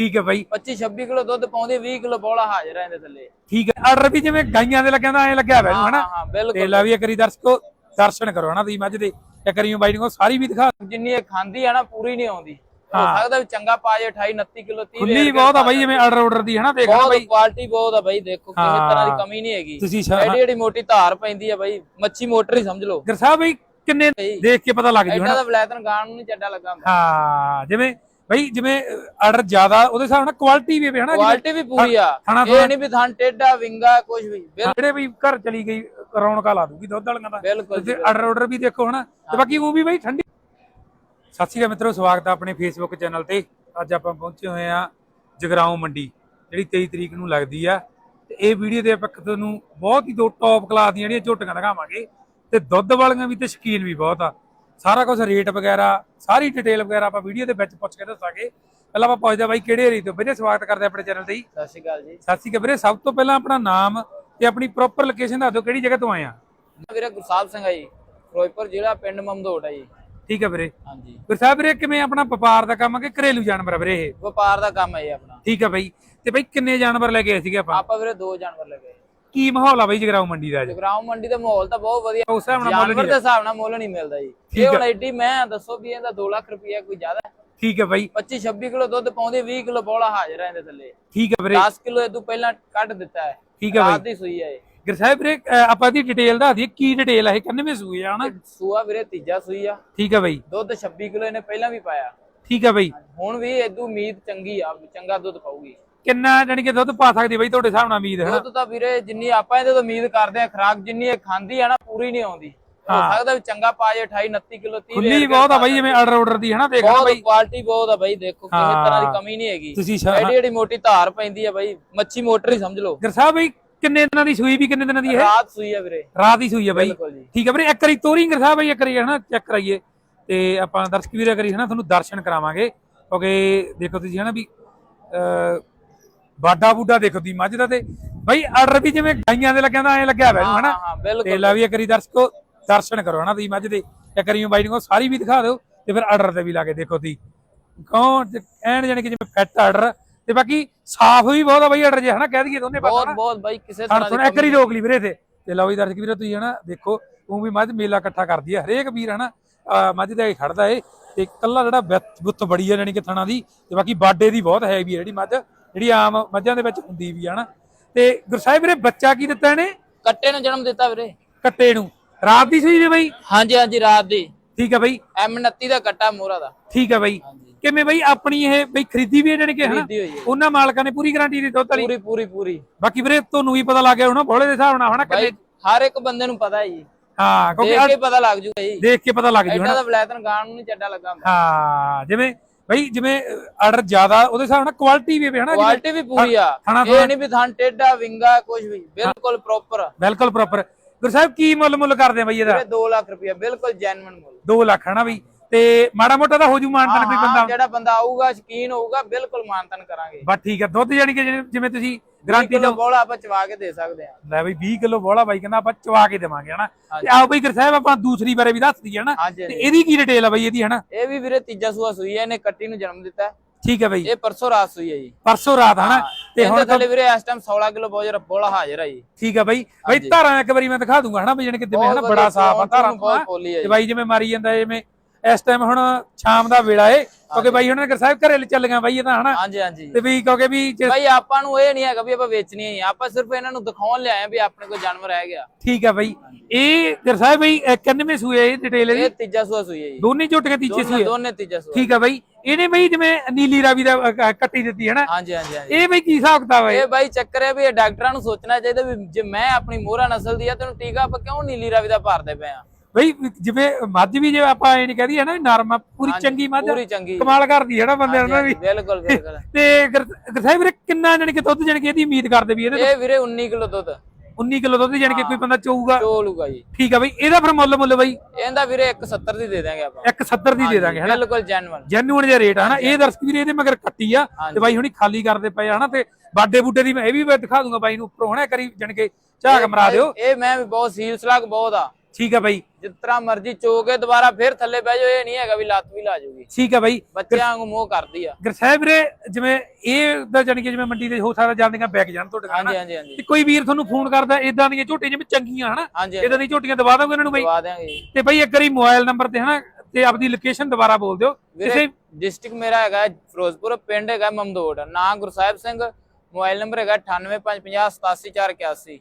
ਠੀਕ ਹੈ ਬਾਈ। 25 26 ਕਿਲੋ ਦੁੱਧ ਪਾਉਂਦੀ 20 ਕਿਲੋ ਬੋਲਾ ਹਾਜ਼ਰ ਹੈ ਇਹਦੇ ਥੱਲੇ। ਠੀਕ ਹੈ। ਆਰਡਰ ਵੀ ਜਿਵੇਂ ਗਾਈਆਂ ਦੇ ਲੱਗਿਆ ਤਾਂ ਐ ਲੱਗਿਆ ਹੋਇਆ ਹਾਂ ਹਨਾ? ਹਾਂ ਤੇ ਲਾ ਵੀ ਇੱਕ ਵਾਰੀ ਦਰਸ਼ਕੋ ਦਰਸ਼ਨ ਕਰੋ ਹਨਾ ਤੁਸੀਂ ਮੱਝ ਦੇ। ਇੱਕ ਵਾਰੀ ਬਾਈ ਨੂੰ ਸਾਰੀ ਵੀ ਦਿਖਾ। ਜਿੰਨੀ ਇਹ ਖਾਂਦੀ ਆ ਨਾ ਪੂਰੀ ਨਹੀਂ ਆਉਂਦੀ। ਹੋ ਹਾਂ। ਸਕਦਾ ਵੀ ਚੰਗਾ ਪਾ ਜੇ 28 29 ਕਿਲੋ 30 ਖੁੱਲੀ ਬਹੁਤ ਆ ਬਾਈ ਜਿਵੇਂ ਆਰਡਰ ਆਰਡਰ ਦੀ ਹਨਾ ਦੇਖਣਾ ਬਹੁਤ ਬਾਈ। ਕੁਆਲਿਟੀ ਬਹੁਤ ਆ ਬਾਈ ਦੇਖੋ ਕਿਸੇ ਤਰ੍ਹਾਂ ਹਾਂ। ਦੀ ਕਮੀ ਨਹੀਂ ਹੈਗੀ। ਐਡੀ ਐਡੀ ਮੋਟੀ ਧਾਰ ਪੈਂਦੀ ਆ ਬਾਈ ਮੱਛੀ ਮੋਟਰ ਹੀ ਸਮਝ ਲਓ। ਗੁਰ ਸਾਹਿਬ ਬਾਈ ਕਿੰਨੇ ਦੇਖ ਕੇ ਪਤਾ ਲੱਗ ਜੂ ਹਨਾ? ਦਾ ਬਲੈਤਨ ਗਾਣ ਨੂੰ ਨਹੀਂ ਚੱਡਾ ਲੱਗਾ ਹਾਂ ਜਿਵੇਂ ਬਾਈ ਜਿਵੇਂ ਆਰਡਰ ਜ਼ਿਆਦਾ ਉਹਦੇ ਹਿਸਾਬ ਨਾਲ ਕੁਆਲਿਟੀ ਵੀ ਹਨਾ ਜਿਵੇਂ ਕੁਆਲਿਟੀ ਵੀ ਪੂਰੀ ਆ। ਇਹ ਨਹੀਂ ਵੀ ਥਣ ਟੇਡਾ ਵਿੰਗਾ ਕੁਝ ਵੀ। ਜਿਹੜੇ ਵੀ ਘਰ ਚਲੀ ਗਈ ਰੌਣਕਾਂ ਲਾ ਦੂਗੀ ਦੁੱਧ ਵਾਲੀਆਂ ਦਾ ਬਿਲਕੁਲ ਤੇ ਆਰਡਰ ਆਰਡਰ ਵੀ ਦੇਖੋ ਹਨਾ। ਤੇ ਬਾਕੀ ਉਹ ਵੀ ਬਾਈ ਠੰਡੀ ਸਤਿ ਸ਼੍ਰੀ ਅਕਾਲ ਮਿੱਤਰੋ ਸਵਾਗਤ ਹੈ ਆਪਣੇ ਫੇਸਬੁੱਕ ਚੈਨਲ ਤੇ। ਅੱਜ ਆਪਾਂ ਪਹੁੰਚੇ ਹੋਏ ਆ ਜਗਰਾਉਂ ਮੰਡੀ ਜਿਹੜੀ 23 ਤਰੀਕ ਨੂੰ ਲੱਗਦੀ ਆ। ਤੇ ਇਹ ਵੀਡੀਓ ਦੇ ਆਪਾਂ ਤੁਹਾਨੂੰ ਬਹੁਤ ਹੀ ਦੋ ਟੌਪ ਕਲਾਸ ਦੀਆਂ ਜਿਹੜੀਆਂ ਝੋਟੀਆਂ ਦਿਖਾਵਾਂਗੇ। ਤੇ ਦੁੱਧ ਵਾਲੀਆਂ ਵੀ ਤੇ ਸ਼ਕੀਨ ਵੀ ਬਹੁਤ ਆ। ਸਾਰਾ ਕੁਝ ਰੇਟ ਵਗੈਰਾ ਸਾਰੀ ਡਿਟੇਲ ਵਗੈਰਾ ਆਪਾਂ ਵੀਡੀਓ ਦੇ ਵਿੱਚ ਪੁੱਛ ਕੇ ਦੱਸਾਂਗੇ। ਪਹਿਲਾਂ ਆਪਾਂ ਪੁੱਛਦੇ ਬਾਈ ਕਿਹੜੇ ਏਰੀਏ ਤੋਂ? ਵੀਰੇ ਸਵਾਗਤ ਕਰਦੇ ਆਪਣੇ ਚੈਨਲ ਤੇ ਜੀ। ਸਤਿ ਸ਼੍ਰੀ ਅਕਾਲ ਜੀ। ਸਤਿ ਸ਼੍ਰੀ ਅਕਾਲ। ਵੀਰੇ ਸਭ ਤੋਂ ਪਹਿਲਾਂ ਆਪਣਾ ਨਾਮ ਤੇ ਆਪਣੀ ਪ੍ਰੋਪਰ ਲੋਕੇਸ਼ਨ ਦੱਸ ਦਿਓ ਕਿਹੜੀ ਜਗ੍ਹਾ ਤੋਂ ਆਏ ਆ? ਵੀਰੇ ਗੁਰਸਾਹਿਬ ਸਿੰਘ ਆ ਜੀ ਫਿਰੋਜ਼ਪੁਰ ਜ਼ਿਲ੍ਹਾ ਪਿੰਡ ਮਮਦੋਟ ਆ ਜੀ। ਠੀਕ ਹੈ ਵੀਰੇ। ਹਾਂਜੀ। ਫਿਰ ਸਾਹਿਬ ਵੀਰੇ ਕਿਵੇਂ ਆਪਣਾ ਵਪਾਰ ਦਾ ਕੰਮ ਹੈ ਕਿ ਘਰੇਲੂ ਜਾਨਵਰ ਆ ਵੀਰੇ ਇਹ? ਵਪਾਰ ਦਾ ਕੰਮ ਹੈ ਜੀ ਆਪਣਾ। ਠੀਕ ਹੈ ਬਾਈ। ਤੇ ਬਾਈ ਕਿੰਨੇ ਜਾਨਵਰ ਲੈ ਕੇ ਆਏ ਸੀਗੇ ਆਪਾਂ? ਆਪਾਂ ਵੀਰੇ ਦੋ ਜਾਨਵਰ ਲੱਗੇ ਕੀ ਮਾਹੌਲ ਆ ਬਾਈ ਜਗਰਾਉਂ ਮੰਡੀ ਦਾ ਅੱਜ? ਜਗਰਾਉਂ ਮੰਡੀ ਦਾ ਮਾਹੌਲ ਤਾਂ ਬਹੁਤ ਵਧੀਆ। ਉਸ ਹਿਸਾਬ ਨਾਲ ਮੁੱਲ ਨਹੀਂ ਦੇ ਹਿਸਾਬ ਨਾਲ ਮੁੱਲ ਨਹੀਂ ਮਿਲਦਾ ਜੀ। ਇਹ ਹੁਣ ਐਡੀ ਮੈਂ ਦੱਸੋ ਵੀ ਇਹਦਾ 2 ਲੱਖ ਰੁਪਇਆ ਕੋਈ ਜ਼ਿਆਦਾ ਹੈ? ਠੀਕ ਹੈ ਬਾਈ। 25 26 ਕਿਲੋ ਦੁੱਧ ਪਾਉਂਦੀ 20 ਕਿਲੋ ਬੋਲਾ ਹਾਜ਼ਰ ਹੈ ਇਹਦੇ ਥੱਲੇ। ਠੀਕ ਹੈ ਵੀਰੇ। 10 ਕਿਲੋ ਇਹ ਤੋਂ ਪਹਿਲਾਂ ਕੱਢ ਦਿੱਤਾ ਹੈ। ਠੀਕ ਹੈ ਬਾਈ। ਦੀ ਸੂਈ ਹੈ ਇਹ। ਗਿਰ ਸਾਹਿਬ ਵੀਰੇ ਆਪਾਂ ਇਹਦੀ ਡਿਟੇਲ ਦੱਸ ਦਈਏ ਕੀ ਡਿਟੇਲ ਆ ਇਹ? ਕਿੰਨਵੇਂ ਸੂਏ ਆ ਹਨਾ? ਸੂਆ ਵੀਰੇ ਤੀਜਾ ਸੂਈ ਆ। ਠੀਕ ਹੈ ਬਾਈ। ਦੁੱਧ 26 ਕਿਲੋ ਇਹਨੇ ਪਹਿਲਾਂ ਵੀ ਪਾਇਆ। ਠੀਕ ਹੈ ਬਾਈ। ਹੁਣ ਵੀ ਇਦੋਂ ਉਮੀਦ ਚੰਗੀ ਆ ਚੰਗਾ ਦੁੱਧ ਪਾਊਗੀ। ਕਿੰਨਾ ਜਾਨੀ ਕਿ ਦੁੱਧ ਪਾ ਸਕਦੀ ਬਾਈ ਤੁਹਾਡੇ ਹਿਸਾਬ ਨਾਲ ਉਮੀਦ ਹੈ ਦੁੱਧ ਤਾਂ ਵੀਰੇ ਜਿੰਨੀ ਆਪਾਂ ਇਹਦੇ ਤੋਂ ਉਮੀਦ ਕਰਦੇ ਆ ਖਰਾਕ ਜਿੰਨੀ ਇਹ ਖਾਂਦੀ ਆ ਨਾ ਪੂਰੀ ਨਹੀਂ ਆਉਂਦੀ। ਹੋ ਸਕਦਾ ਵੀ ਚੰਗਾ ਪਾ ਜੇ 28 29 ਕਿਲੋ 30 ਖੁੱਲੀ ਬਹੁਤ ਆ ਬਾਈ ਜਿਵੇਂ ਆਰਡਰ ਆਰਡਰ ਦੀ ਹਨਾ ਦੇਖਣਾ ਬਹੁਤ ਬਾਈ। ਕੁਆਲਿਟੀ ਬਹੁਤ ਆ ਬਾਈ ਦੇਖੋ ਕਿਸੇ ਹਾਂ। ਤਰ੍ਹਾਂ ਦੀ ਕਮੀ ਨਹੀਂ ਹੈਗੀ। ਤੁਸੀਂ ਸ਼ਾ- ਐਡੀ ਐਡੀ ਮੋਟੀ ਧਾਰ ਪੈਂਦੀ ਆ ਬਾਈ ਮੱਛੀ ਮੋਟਰ ਹੀ ਸਮਝ ਲਓ। ਗਿਰ ਸਾਹਿਬ ਬਾਈ ਕਿੰਨੇ ਦਿਨਾਂ ਦੀ ਸੂਈ ਵੀ ਕਿੰਨੇ ਦਿਨਾਂ ਦੀ ਹੈ ਰਾਤ ਸੂਈ ਆ ਵੀਰੇ। ਰਾਤ ਦੀ ਸੂਈ ਹੈ ਬਾਈ। ਬਿਲਕੁਲ ਜੀ। ਠੀਕ ਹੈ ਵੀਰੇ ਇੱਕ ਵਾਰੀ ਤੋਰੀ ਗਿਰ ਸਾਹਿਬ ਬਾਈ ਇੱਕ ਵਾਰੀ ਹਨਾ ਚੈੱਕ ਕਰਾਈਏ। ਤੇ ਆਪਾਂ ਦਰਸ਼ਕ ਵੀਰੇ ਕਰੀ ਹਨਾ ਤੁਹਾਨੂੰ ਦਰਸ਼ਨ ਕਰਾਵਾਂਗੇ। ਕਿਉਂਕਿ ਦੇਖੋ ਤੁਸੀਂ ਹਨਾ ਵੀ ਬਾਡਾ ਬੂਡਾ ਦੇਖੋ ਤੁਸੀਂ ਮੱਝ ਦਾ ਤੇ ਬਾਈ ਆਰਡਰ ਵੀ ਜਿਵੇਂ ਗਾਈਆਂ ਦੇ ਲੱਗਿਆ ਤਾਂ ਐ ਲੱਗਿਆ ਹੋਇਆ ਹਨਾ? ਤੇ ਲਾ ਵੀ ਇੱਕ ਵਾਰੀ ਦਰਸ਼ਕੋ ਦਰਸ਼ਨ ਕਰੋ ਹਨਾ ਤੁਸੀਂ ਮੱਝ ਦੇ। ਇੱਕ ਵਾਰੀ ਬਾਈ ਨੂੰ ਸਾਰੀ ਵੀ ਦਿਖਾ ਦਿਓ ਤੇ ਫਿਰ ਆਰਡਰ ਤੇ ਵੀ ਲਾ ਕੇ ਦੇਖੋ ਤੁਸੀਂ। ਕੌਣ ਐਨ ਜਾਨੀ ਕਿ ਜਿਵੇਂ ਫਿੱਟ ਆਰਡਰ। ਤੇ ਬਾਕੀ ਸਾਫ਼ ਵੀ ਬਹੁਤ ਆ ਬਾਈ ਆਰਡਰ ਜੇ ਹਨਾ ਕਹਿ ਦਈਏ ਦੋਨੇ ਪਾਸੇ ਬਹੁਤ ਬਹੁਤ ਬਾਈ ਕਿਸੇ ਤਰ੍ਹਾਂ ਸੁਣ ਦੀ ਇੱਕ ਵਾਰੀ ਰੋਕ ਲਈ ਵੀਰੇ ਤੇ ਤੇ ਲਓ ਜੀ ਦਰਸ਼ਕ ਵੀਰੇ ਤੁਸੀਂ ਹਨਾ ਦੇਖੋ ਉਹ ਵੀ ਮੱਝ ਮੇਲਾ ਇਕੱਠਾ ਕਰਦੀ ਹੈ ਹਰੇਕ ਵੀਰ ਹਨਾ ਮੱਝ ਦੇ ਖੜਦਾ ਏ। ਤੇ ਕੱਲਾ ਜਿਹੜਾ ਬੁੱਤ ਬੜੀ ਹੈ ਜਾਨੀ ਕਿ ਥਣਾ ਦੀ। ਤੇ ਬਾਕੀ ਬਾਡੇ ਦੀ ਬਹੁਤ ਹੈ ਜਿਹੜੀ ਮੱਝ। ਜਿਹੜੀ ਆਮ ਮੱਝਾਂ ਦੇ ਵਿੱਚ ਹੁੰਦੀ ਵੀ ਹੈ ਹਨਾ ਤੇ ਗੁਰਸਾਹਿਬ ਵੀਰੇ ਬੱਚਾ ਕੀ ਦਿੱਤਾ ਇਹਨੇ? ਕੱਟੇ ਨੂੰ ਜਨਮ ਦਿੱਤਾ ਵੀਰੇ। ਕੱਟੇ ਨੂੰ। ਰਾਤ ਦੀ ਸੂਈ ਨੇ ਬਾਈ? ਹਾਂਜੀ ਹਾਂਜੀ ਰਾਤ ਦੀ। ਠੀਕ ਹੈ ਬਾਈ। M29 ਦਾ ਕੱਟਾ ਮੋਰਾ ਦਾ। ਠੀਕ ਹੈ ਬਾਈ। ਕਿਵੇਂ ਬਾਈ ਆਪਣੀ ਇਹ ਬਈ ਖਰੀਦੀ ਵੀ ਹੈ ਜਾਨੀ ਕਿ ਹਨਾ? ਉਹਨਾਂ ਮਾਲਕਾਂ ਨੇ ਪੂਰੀ ਗਾਰੰਟੀ ਦੀ ਦੁੱਧ ਵਾਲੀ ਪੂਰੀ ਪੂਰੀ ਪੂਰੀ। ਬਾਕੀ ਵੀਰੇ ਤੁਹਾਨੂੰ ਵੀ ਪਤਾ ਲੱਗ ਗਿਆ ਹੋਣਾ ਬੋਲੇ ਦੇ ਹਿਸਾਬ ਨਾਲ ਹਨਾ ਕਿੰਨੇ ਹਰ ਇੱਕ ਬੰਦੇ ਨੂੰ ਪਤਾ ਹੈ ਜੀ। ਹਾਂ ਕਿਉਂਕਿ ਦੇਖ ਕੇ ਪਤਾ ਲੱਗ ਜੂਗਾ ਜੀ। ਦੇਖ ਕੇ ਪਤਾ ਲੱਗ ਜੂ ਹਨਾ। ਦਾ ਬਲੈਤਨ ਗਾਣ ਨੂੰ ਨਹੀਂ ਚੱਡਾ ਲੱਗਾ ਹਾਂ ਜਿਵੇਂ ਬਈ ਜਿਵੇਂ ਆਰਡਰ ਜ਼ਿਆਦਾ ਉਹਦੇ ਹਿਸਾਬ ਨਾਲ ਕੁਆਲਿਟੀ ਵੀ ਹਨਾ ਜਿਵੇਂ- ਕੁਆਲਿਟੀ ਵੀ ਪੂਰੀ ਆ। ਇਹ ਨਹੀਂ ਵੀ ਥਣ ਟੇਡਾ ਵਿੰਗਾ ਕੁਝ ਵੀ। ਬਿਲਕੁਲ ਪ੍ਰੋਪਰ ਬਿਲਕੁਲ ਪ੍ਰੋਪਰ ਗੁਰਸਾਹਿਬ ਕੀ ਮੁੱਲ ਮੁੱਲ ਕਰਦੇ ਆ ਬਈ ਇਹਦਾ? 2 ਲੱਖ ਰੁਪਇਆ ਬਿਲਕੁਲ ਜੈਨੂਇਨ ਮੁੱਲ। 2 ਲੱਖ ਹਨਾ ਬਈ? ਤੇ ਮਾੜਾ ਮੋਟਾ ਤਾਂ ਹੋ ਜੂ ਮਾਨਤਨ ਕੋਈ ਹਾਂ, ਬੰਦਾ? ਜਿਹੜਾ ਬੰਦਾ ਆਊਗਾ ਸ਼ਕੀਨ ਹੋਊਗਾ ਬਿਲਕੁਲ ਮਾਨਤਨ ਕਰਾਂਗੇ। ਬਸ ਠੀਕ ਹੈ ਦੁੱਧ ਜਾਨੀ ਕਿ ਜਿਵੇਂ ਤੁਸੀਂ ਗਾਰੰਟੀ ਦਿਓ। ਬੋਲਾ ਆਪਾਂ ਚਵਾ ਕੇ ਦੇ ਸਕਦੇ ਆ ਲੈ ਬਈ 20 ਕਿਲੋ ਬੋਲਾ ਬਾਈ ਕਹਿੰਦਾ ਆਪਾਂ ਚਵਾ ਕੇ ਦੇਵਾਂਗੇ ਹਨਾ? ਤੇ ਆਓ ਬਈ ਗੁਰਸਾਹਿਬ ਆਪਾਂ ਦੂਸਰੀ ਬਾਰੇ ਵੀ ਦੱਸ ਦਈਏ ਹਨਾ? ਤੇ। ਇਹਦੀ ਕੀ ਡਿਟੇਲ ਆ ਬਈ ਇਹਦੀ ਹਨਾ? ਇਹ ਵੀ ਵੀਰੇ ਤੀਜਾ ਸੂਆ ਸੂਈ ਹੈ ਇਹਨੇ ਕੱਟੀ ਨੂੰ ਜਨਮ ਦਿੱਤਾ। ਠੀਕ ਹੈ ਬਈ। ਇਹ ਪਰਸੋਂ ਰਾਤ ਸੂਈ ਹੈ ਜੀ। ਪਰਸੋਂ ਰਾਤ ਹਨਾ? ਤੇ ਹੁਣ ਥੱਲੇ ਵੀਰੇ ਇਸ ਟਾਈਮ 16 ਕਿਲੋ ਬੋਜਰ ਬੋਲਾ ਹਾਜ਼ਰ ਹੈ ਜੀ। ਠੀਕ ਹੈ ਬਈ। ਬਈ। ਧਾਰਾਂ ਇੱਕ ਵਾਰੀ ਮੈਂ ਦਿਖਾ ਦੂੰਗਾ ਹਨਾ ਬਈ ਜਾਨੀ ਕਿ ਬਹੁਤ ਹਨਾ ਬੜਾ ਸਾਫ਼ ਆ ਧਾਰਾਂ ਤੋਂ। ਬਾਈ ਜਿਵੇਂ ਮਾਰੀ ਜਾਂਦਾ ਜਿਵੇਂ ਇਸ ਟਾਈਮ ਹੁਣ ਸ਼ਾਮ ਦਾ ਵੇਲਾ ਏ ਕਿਉਂਕਿ ਬਾਈ ਹੁਣ ਸਾਹਿਬ ਘਰੇ ਚੱਲ ਗਿਆ ਬਾਈ ਇਹ ਤਾਂ ਹਨਾ? ਹਾਂਜੀ ਹਾਂਜੀ। ਤੇ ਵੀ ਕਿਉਂਕਿ ਵੀ ਭਾਈ ਆਪਾਂ ਨੂੰ ਇਹ ਨਹੀਂ ਹੈਗਾ ਵੀ ਆਪਾਂ ਵੇਚਣੀ ਹੈ ਆਪਾਂ ਸਿਰਫ ਇਹਨਾਂ ਨੂੰ ਦਿਖਾਉਣ ਲਿਆਏ ਆ ਵੀ ਆਪਣੇ ਕੋਲ ਜਾਨਵਰ ਹੈ ਗਿਆ। ਠੀਕ ਹੈ ਬਾਈ। ਇਹ ਗੁਰਸਾਹਿਬ ਬਈ ਇਹ ਕਿੰਨਵੇਂ ਸੂਏ ਇਹ ਡਿਟੇਲ ਇਹ ਤੀਜਾ ਸੂਆ ਸੂਈ ਹੈ ਜੀ। ਦੋਨੇ ਝੋਟੀਆਂ ਤੀਜੇ ਸੂਏ ਦੋਨੇ ਤੀਜਾ ਸੂਆ। ਠੀਕ ਹੈ ਬਾਈ। ਇਹਨੇ ਬਈ ਜਿਵੇਂ ਨੀਲੀ ਰਾਵੀ ਦਾ ਕੱਟੀ ਦਿੱਤੀ ਹੈ ਨਾ ਹਾਂਜੀ ਹਾਂਜੀ। ਇਹ ਬਈ ਕੀ ਹਿਸਾਬ ਕਿਤਾਬ ਹੈ ਇਹ? ਬਾਈ ਚੱਕਰ ਹੈ ਵੀ ਇਹ ਡਾਕਟਰਾਂ ਨੂੰ ਸੋਚਣਾ ਚਾਹੀਦਾ ਵੀ ਜੇ ਮੈਂ ਆਪਣੀ ਮੋਹਰਾ ਨਸਲ ਦੀ ਆ ਤੈਨੂੰ ਟੀਕਾ ਆਪਾਂ ਕਿਉਂ ਨੀਲੀ ਰਾਵੀ ਦਾ ਭਰਦੇ ਪਏ ਆ? ਬਈ ਜਿਵੇਂ ਮੱਝ ਵੀ ਜੇ ਆਪਾਂ ਇਹ ਨਹੀਂ ਕਹਦੀ ਹੈ ਨਾ ਨਰਮ ਆ, ਪੂਰੀ ਚੰਗੀ ਮੱਝ ਪੂਰੀ ਚੰਗੀ। ਕਮਾਲ ਕਰਦੀ ਹੈ ਨਾ ਬੰਦੇ ਨਾਲ ਵੀ। ਬਿਲਕੁਲ ਬਿਲਕੁਲ। ਤੇ ਗੁਰ- ਗੁਰਸਾਹਿਬ ਵੀਰੇ ਕਿੰਨਾ ਜਾਣੀ ਕਿ ਦੁੱਧ ਜਾਣੀ ਕਿ ਇਹਦੀ ਉਮੀਦ ਕਰਦੇ ਵੀ ਇਹਦੇ ਇਹ ਵੀਰੇ 19 ਕਿਲੋ ਦੁੱਧ। 19 ਕਿਲੋ ਦੁੱਧ ਜਾਣੀ ਕਿ ਕੋਈ ਬੰਦਾ ਚੋਊਗਾ? ਚੋਲੂਗਾ ਜੀ। ਠੀਕ ਹੈ ਬਈ ਇਹਦਾ ਫਿਰ ਮੁੱਲ ਮੁੱਲ ਬਈ? ਇਹਦਾ ਵੀਰੇ 170 ਦੀ ਦੇ ਦਾਂਗੇ ਆਪਾਂ। 170 ਦੀ ਦੇ ਦਾਂਗੇ ਹਨਾ? ਬਿਲਕੁਲ ਜੈਨੂਅਲ ਜੈਨੂਨ ਜਿਹਾ ਰੇਟ ਆ ਹਨਾ? ਇਹ ਦਰਸ਼ਕ ਵੀਰੇ ਇਹਦੇ ਮਗਰ ਕੱਟੀ ਆ ਤੇ ਬਾਈ ਹੁਣੀ ਖਾਲੀ ਕਰਦੇ ਪਏ ਆ ਹਨਾ? ਤੇ ਬਾਡੇ ਬੂਡੇ ਦੀ ਮੈਂ ਇਹ ਵੀ ਮੈਂ ਦਿਖਾ ਦੂੰਗਾ ਬਾਈ ਨੂੰ ਉੱਪਰੋਂ ਹਨਾ? ਕਰੀ ਜਾਣੀ ਕਿ ਝਾਕ ਮਰਾ ਦਿਓ। ਇਹ ਮੈਂ ਵੀ ਬਹੁਤ ਸੀਲ ਸਲਾਕ ਬਹੁਤ ਆ। ਠੀਕ ਆ ਬਾਈ। ਜਿਸ ਤਰ੍ਹਾਂ ਮਰਜ਼ੀ ਚੋ ਕੇ ਦੁਬਾਰਾ ਫੇਰ ਥੱਲੇ ਬਹਿ ਜਾਓ ਇਹ ਨਹੀਂ ਹੈਗਾ ਵੀ ਲੱਤ ਵੀ ਲਾ ਜਾਊਗੀ। ਠੀਕ ਆ ਬਾਈ। ਬੱਚਿਆਂ ਵਾਂਗੂ ਮੋਹ ਕਰਦੀ ਆ। ਗਰਸਾਹਿਬ ਵੀਰੇ ਜਿਵੇਂ ਇਹ ਦਾ ਜਾਣੀ ਕਿ ਜਿਵੇਂ ਮੰਡੀ ਦੇ ਹੋ ਸਕਦਾ ਜਾਂਦੀਆਂ ਬੈਕ ਜਾਣ ਤੁਹਾਡੇ ਨਾਲ ਹਾਂਜੀ ਹਾਂਜੀ ਹਾਂਜੀ। ਤੇ ਕੋਈ ਵੀਰ ਤੁਹਾਨੂੰ ਫੋਨ ਕਰਦਾ ਇਦਾਂ ਦੀਆਂ ਝੋਟੀਆਂ ਜਿਵੇਂ ਚੰਗੀਆਂ ਹਨਾ? ਇਦਾਂ ਦੀਆਂ ਝੋਟੀਆਂ ਦਵਾ ਦੋਗੇ ਇਹਨਾਂ ਨੂੰ ਬਾਈ? ਦਵਾ ਦਿਆਂਗੇ। ਤੇ ਬਾਈ ਇੱਕ ਵਾਰੀ ਮੋਬਾਈਲ ਨੰਬਰ ਤੇ ਹਨਾ ਤੇ ਆਪਦੀ ਲੋਕੇਸ਼ਨ ਦੁਬਾਰਾ ਬੋਲ ਦਿਓ। ਕਿਸੇ ਡਿਸਟ੍ਰਿਕਟ ਮੇਰਾ ਹੈਗਾ ਫਿਰੋਜ਼ਪੁਰ ਪਿੰਡ ਹੈਗਾ ਮਮਦੋੜ ਨਾਂ ਗੁਰਸਾਹਿਬ ਸਿੰਘ ਮੋਬਾਈਲ ਨੰਬਰ ਹੈਗਾ 9855087481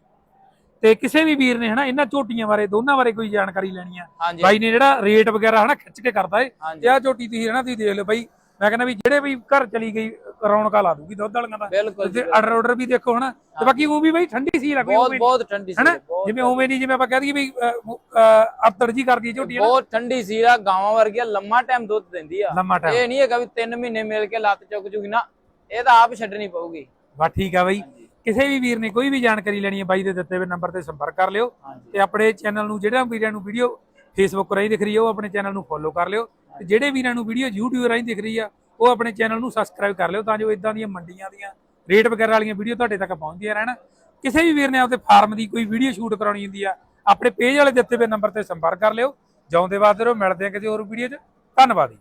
ਤੇ ਕਿਸੇ ਵੀ ਵੀਰ ਨੇ ਹਨਾ ਇਹਨਾਂ ਝੋਟੀਆਂ ਬਾਰੇ ਦੋਨਾਂ ਬਾਰੇ ਕੋਈ ਜਾਣਕਾਰੀ ਲੈਣੀ ਆ। ਬਾਈ ਨੇ ਜਿਹੜਾ ਰੇਟ ਵਗੈਰਾ ਹਨਾ ਖਿੱਚ ਕੇ ਕਰਦਾ ਏ। ਤੇ ਆ ਝੋਟੀ ਤੁਸੀਂ ਹਨਾ ਤੁਸੀਂ ਦੇਖ ਲਓ ਬਾਈ ਮੈਂ ਕਹਿੰਦਾ ਵੀ ਜਿਹੜੇ ਵੀ ਘਰ ਚਲੀ ਗਈ ਰੌਣਕਾਂ ਲਾ ਦੂਗੀ ਦੁੱਧ ਵਾਲੀਆਂ ਦਾ। ਬਿਲਕੁਲ ਤੇ ਆਰਡਰ ਆਰਡਰ ਵੀ ਦੇਖੋ ਹਨਾ ਤੇ ਬਾਕੀ ਉਹ ਵੀ ਬਾਈ ਠੰਡੀ ਸੀ ਕੋਈ ਬਹੁਤ ਬਹੁਤ ਠੰਡੀ ਸੀ ਹਨਾ ਜਿਵੇਂ ਉਵੇਂ ਨਹੀਂ ਜਿਵੇਂ ਆਪਾਂ ਕਹਿ ਦਈਏ ਵੀ ਅਤਰ ਜੀ ਕਰਦੀ ਝੋਟੀ ਬਹੁਤ ਠੰਡੀ ਸੀ ਆ ਗਾਵਾਂ ਵਰਗੀ ਲੰਮਾ ਟਾਈਮ ਦੁੱਧ ਦਿੰਦੀ ਆ। ਲੰਮਾ ਟਾਈਮ ਇਹ ਨਹੀਂ ਹੈਗਾ ਵੀ 3 ਮਹੀਨੇ ਮਿਲ ਕੇ ਲੱਤ ਚੁੱਕ ਜੂਗੀ ਨਾ ਇਹ ਤਾਂ ਆਪ ਛੱਡਣੀ ਪਊਗੀ। ਬਸ ਠੀਕ ਆ ਬਾਈ। ਕਿਸੇ ਵੀ ਵੀਰ ਨੇ ਕੋਈ ਵੀ ਜਾਣਕਾਰੀ ਲੈਣੀ ਹੈ ਬਾਈ ਦੇ ਦਿੱਤੇ ਹੋਏ ਨੰਬਰ ਤੇ ਸੰਪਰਕ ਕਰ ਲਿਓ ਤੇ ਆਪਣੇ ਚੈਨਲ ਨੂੰ ਜਿਹੜਾ ਵੀਰਾਂ ਨੂੰ ਵੀਡੀਓ ਫੇਸਬੁੱਕ ਰਾਹੀਂ ਦਿਖ ਰਹੀ ਹੈ ਉਹ ਆਪਣੇ ਚੈਨਲ ਨੂੰ ਫੋਲੋ ਕਰ ਲਿਓ। ਤੇ ਜਿਹੜੇ ਵੀਰਾਂ ਨੂੰ ਵੀਡੀਓ YouTube ਰਾਹੀਂ ਦਿਖ ਰਹੀ ਆ ਉਹ ਆਪਣੇ ਚੈਨਲ ਨੂੰ ਸਬਸਕ੍ਰਾਈਬ ਕਰ ਲਿਓ ਤਾਂ ਜੋ ਇਦਾਂ ਦੀਆਂ ਮੰਡੀਆਂ ਦੀਆਂ ਰੇਟ ਵਗੈਰਾ ਵਾਲੀਆਂ ਵੀਡੀਓ ਤੁਹਾਡੇ ਤੱਕ ਪਹੁੰਚਦੀਆਂ ਰਹਿਣ। ਕਿਸੇ ਵੀ ਵੀਰ ਨੇ ਆਪਦੇ ਫਾਰਮ ਦੀ ਕੋਈ ਵੀਡੀਓ ਸ਼ੂਟ ਕਰਾਉਣੀ ਹੁੰਦੀ ਆ ਆਪਣੇ ਪੇਜ ਵਾਲੇ ਦਿੱਤੇ ਹੋਏ ਨੰਬਰ ਤੇ ਸੰਪਰਕ ਕਰ ਲਿਓ। ਜਿਉਂਦੇ ਵਾਦੇ ਰਹੋ ਮਿਲਦੇ ਆ ਕਿਸੇ ਹੋਰ ਵੀਡੀਓ 'ਚ। ਧੰਨਵਾਦ